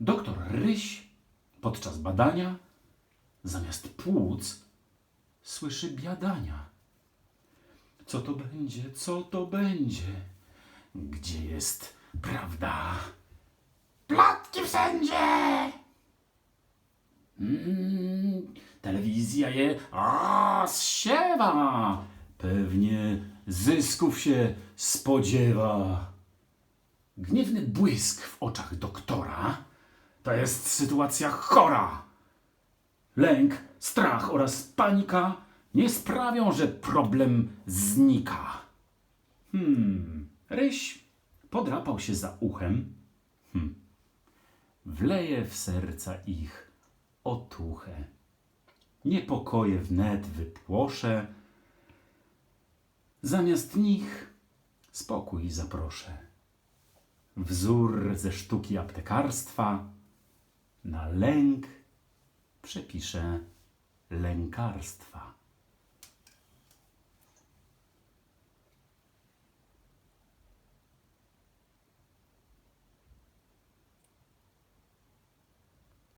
Doktor Ryś podczas badania zamiast płuc słyszy biadania. Co to będzie? Co to będzie? Gdzie jest prawda? Plotki wszędzie! Mm, telewizja je rozsiewa. Pewnie zysków się spodziewa. Gniewny błysk w oczach doktora to jest sytuacja chora. Lęk, strach oraz panika nie sprawią, że problem znika. Hmm, Ryś podrapał się za uchem. Hmm. Wleje w serca ich otuchę. Niepokoje wnet wypłoszę. Zamiast nich spokój zaproszę. Wzór ze sztuki aptekarstwa na lęk przepiszę lękarstwa.